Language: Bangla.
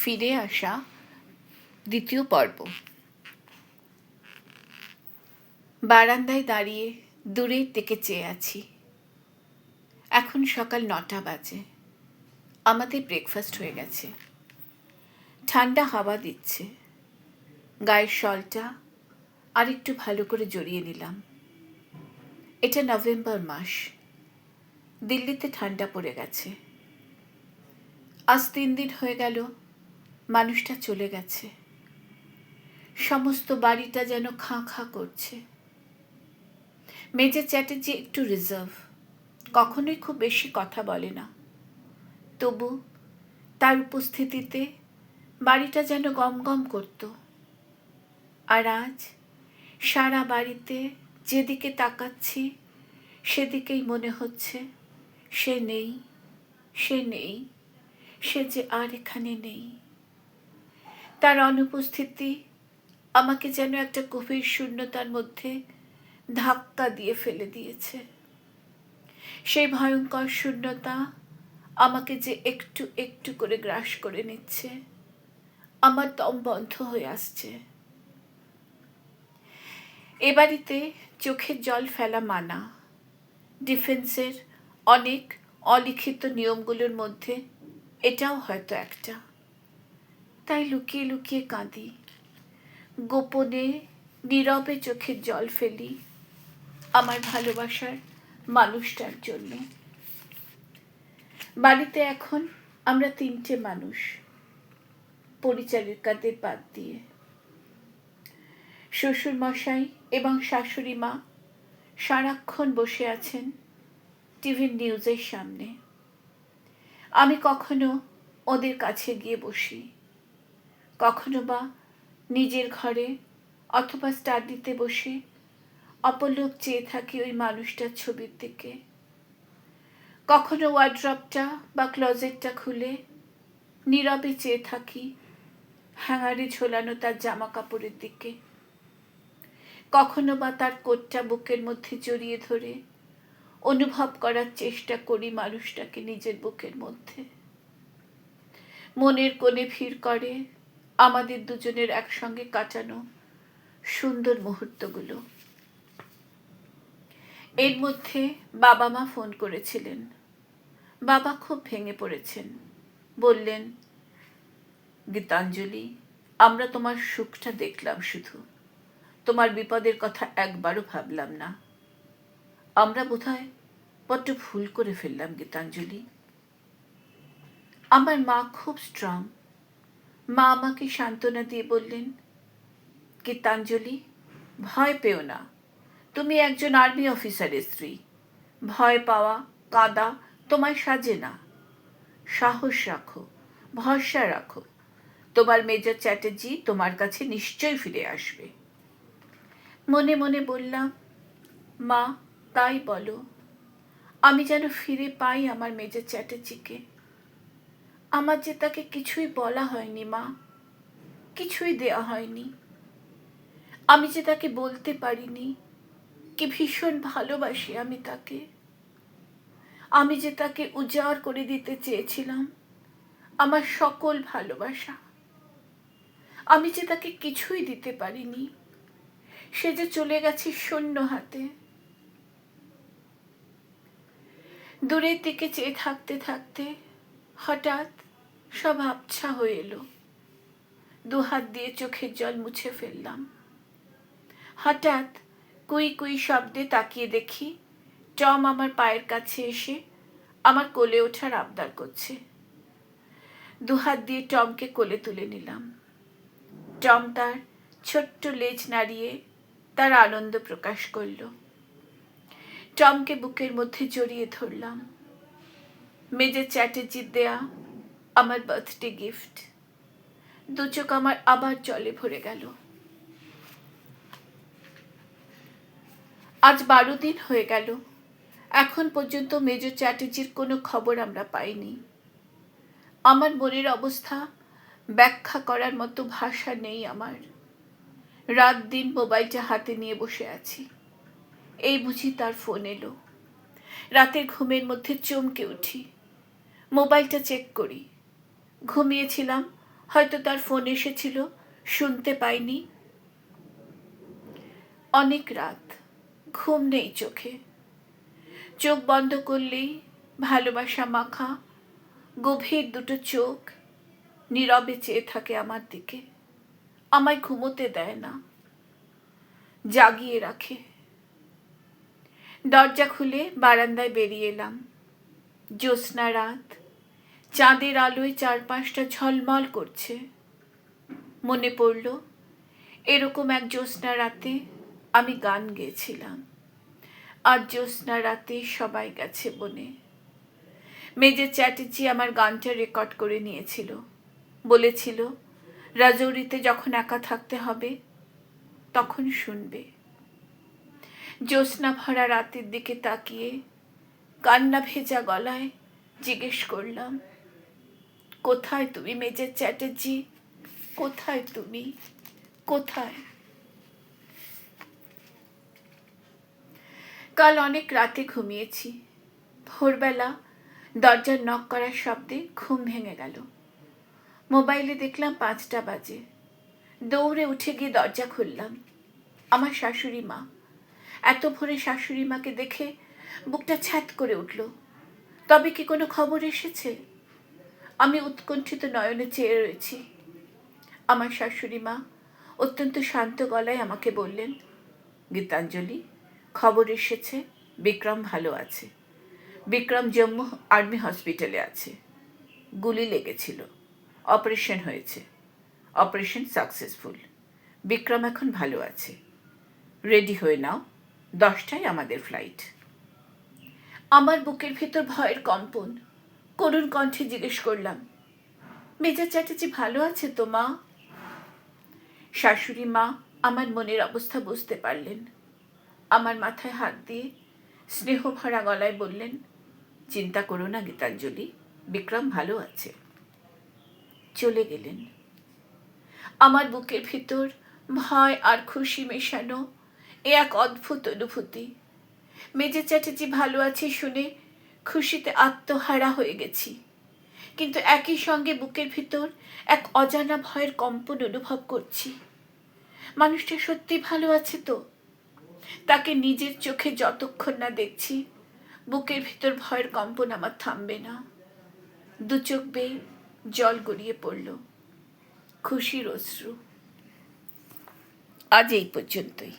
ফিরে আসা দ্বিতীয় পর্ব। বারান্দায় দাঁড়িয়ে দূরের দিকে চেয়ে আছি। এখন সকাল নটা বাজে। আমাদের ব্রেকফাস্ট হয়ে গেছে। ঠান্ডা হাওয়া দিচ্ছে। গায়ের শলটা আর একটু ভালো করে জড়িয়ে নিলাম। এটা নভেম্বর মাস। দিল্লিতে ঠান্ডা পড়ে গেছে। আজ তিন দিন হয়ে গেল মানুষটা চলে গেছে। সমস্ত বাড়িটা যেন খাঁ খাঁ করছে। মেজর চ্যাটার্জি একটু রিজার্ভ কখনোই খুব বেশি কথা বলে না। তবু তার উপস্থিতিতে বাড়িটা যেন গম গম করত। আর আজ সারা বাড়িতে যেদিকে তাকাচ্ছি, সেদিকেই মনে হচ্ছে সে নেই সে নেই, সে যে আর এখানে নেই। তার অনুপস্থিতি আমাকে যেন একটা গভীর শূন্যতার মধ্যে ধাক্কা দিয়ে ফেলে দিয়েছে। সেই ভয়ঙ্কর শূন্যতা আমাকে যে একটু একটু করে গ্রাস করে নিচ্ছে, আমার দম বন্ধ হয়ে আসছে। এ বাড়িতে চোখের জল ফেলা মানা, ডিফেন্সের অনেক অলিখিত নিয়মগুলোর মধ্যে এটাও হয়তো একটা। তাই লুকিয়ে লুকিয়ে কাঁদি। গোপনে, নীরবে চোখের জল ফেলি আমার ভালোবাসার মানুষটার জন্য। বাড়িতে এখন আমরা তিনটে মানুষ, পরিচারিকাদের বাদ দিয়ে। শ্বশুর মশাই এবং শাশুড়ি মা সারাক্ষণ বসে আছেন টিভির নিউজের সামনে। আমি কখনো ওদের কাছে গিয়ে বসি। কখনো বা নিজের ঘরে অথবা স্টাডিতে বসে অপলোক চেয়ে থাকি ওই মানুষটার ছবির দিকে। কখনো ওয়ার্ড্রপটা বা ক্লজেটটা খুলে নীরবে চেয়ে থাকি হ্যাঙ্গারে ঝোলানো তার জামা কাপড়ের দিকে। কখনো বা তার কোটটা বুকের মধ্যে জড়িয়ে ধরে অনুভব করার চেষ্টা করি মানুষটাকে নিজের বুকের মধ্যে। মনের কোণে ভিড় করে আমাদের দুজনের একসঙ্গে কাটানো সুন্দর মুহূর্তগুলো। এর মধ্যে বাবা মা ফোন করেছিলেন। বাবা খুব ভেঙে পড়েছেন। বললেন, গীতাঞ্জলি, আমরা তোমার সুখটা দেখলাম শুধু। তোমার বিপদের কথা একবারও ভাবলাম না। আমরা বোধহয় বড্ড ভুল করে ফেললাম, গীতাঞ্জলি। আমার মা খুব স্ট্রং মা আমাকে সান্ত্বনা দিয়ে বললেন, গীতাঞ্জলি, ভয় পেও না। তুমি একজন আর্মি অফিসারের স্ত্রী। ভয় পাওয়া, কাদা তোমায় সাজে না। সাহস রাখো, ভরসা রাখো। তোমার মেজর চ্যাটার্জি তোমার কাছে নিশ্চয়ই ফিরে আসবে। মনে মনে বললাম, মা, তাই বলো। আমি যেন ফিরে পাই আমার মেজর চ্যাটার্জিকে। আমার যে তাকে কিছুই বলা হয়নি, মা। কিছুই দেয়া হয়নি। আমি যে তাকে বলতে পারিনি, কি ভীষণ ভালোবাসি আমি তাকে। আমি যে তাকে উজাড় করে দিতে চেয়েছিলাম, আমার সকল ভালোবাসা। আমি যে তাকে কিছুই দিতে পারিনি, সে যে চলে গেছে শূন্য হাতে। দূরের দিকে চেয়ে থাকতে থাকতে হঠাৎ সব আবছা হয়ে এলো। দুহাত দিয়ে চোখের জল মুছে ফেললাম। হঠাৎ কুই কুই শব্দে তাকিয়ে দেখি টম আমার পায়ের কাছে এসে আমার কোলে ওঠার আবদার করছে। দুহাত দিয়ে টমকে কোলে তুলে নিলাম। টম তার ছোট্ট লেজ নাড়িয়ে তার আনন্দ প্রকাশ করল। টমকে বুকের মধ্যে জড়িয়ে ধরলাম। মেজর চ্যাটার্জির দেয়া আমার বার্থডে গিফট দু চোখ আমার আবার জলে ভরে গেল। আজ বারো দিন হয়ে গেল। এখন পর্যন্ত মেজর চ্যাটার্জির কোনো খবর আমরা পাইনি। আমার মনের অবস্থা ব্যাখ্যা করার মতো ভাষা নেই আমার। রাত দিন মোবাইলটা হাতে নিয়ে বসে আছি। এই বুঝি তার ফোন এলো। রাতের ঘুমের মধ্যে চমকে উঠি। মোবাইলটা চেক করি। ঘুমিয়েছিলাম, হয়তো তার ফোন এসেছিল, শুনতে পাইনি। অনেক রাত, ঘুম নেই চোখে। চোখ বন্ধ করলেই ভালোবাসা মাখা, গভীর দুটো চোখ নীরবে চেয়ে থাকে আমার দিকে। আমায় ঘুমোতে দেয় না, জাগিয়ে রাখে। দরজা খুলে বারান্দায় বেরিয়ে এলাম। জ্যোৎস্না রাত। চাঁদের আলোয় চারপাশটা ঝলমল করছে। মনে পড়ল, এরকম এক জ্যোৎস্না রাতে আমি গান গেয়েছিলাম। আর জ্যোৎস্না রাতে সবাই গেছে বনে। মেজর চ্যাটার্জি আমার গানটা রেকর্ড করে নিয়েছিল। বলেছিল, রাজৌরিতে যখন একা থাকতে হবে, তখন শুনবে। জ্যোৎস্না ভরা রাতের দিকে তাকিয়ে কান্না ভেজা গলায় জিজ্ঞেস করলাম, কোথায় তুমি মেজর চ্যাটার্জি? কোথায় তুমি? কোথায়? কাল অনেক রাতে ঘুমিয়েছি। ভোরবেলা দরজার নক করার শব্দে ঘুম ভেঙে গেল। মোবাইলে দেখলাম পাঁচটা বাজে। দৌড়ে উঠে গিয়ে দরজা খুললাম। আমার শাশুড়ি মা। এত ভোরে শাশুড়ি মাকে দেখে বুকটা ছ্যাত করে উঠল। তবে কি কোনো খবর এসেছে? আমি উৎকণ্ঠিত নয়নে চেয়ে রয়েছি। আমার শাশুড়ি মা অত্যন্ত শান্ত গলায় আমাকে বললেন, গীতাঞ্জলি, খবর এসেছে, বিক্রম ভালো আছে। বিক্রম জম্মু আর্মি হসপিটালে আছে। গুলি লেগেছিল, অপারেশন হয়েছে, অপারেশন সাকসেসফুল। বিক্রম এখন ভালো আছে। রেডি হয়ে নাও, দশটায় আমাদের ফ্লাইট। আমার বুকের ভেতর ভয়ের কম্পন। করুণ কণ্ঠে জিজ্ঞেস করলাম, মেজা চ্যাটার্জি ভালো আছে তো, মা? শাশুড়ি মা আমার মনের অবস্থা বুঝতে পারলেন। আমার মাথায় হাত দিয়ে স্নেহ ভরা গলায় বললেন, চিন্তা করো না গীতাঞ্জলি, বিক্রম ভালো আছে। চলে গেলেন। আমার বুকের ভিতর ভয় আর খুশি মেশানো এ এক অদ্ভুত অনুভূতি মেজর চ্যাটার্জি ভালো আছে শুনে খুশিতে আত্মহারা হয়ে গেছি। কিন্তু একই সঙ্গে বুকের ভিতর এক অজানা ভয়ের কম্পন অনুভব করছি। মানুষটা সত্যি ভালো আছে তো? তাকে নিজের চোখে যতক্ষণ না দেখছি, বুকের ভিতর ভয়ের কম্পন আমার থামবে না। দু চোখ বেয়ে জল গড়িয়ে পড়ল। খুশির অশ্রু। আজ এই পর্যন্তই।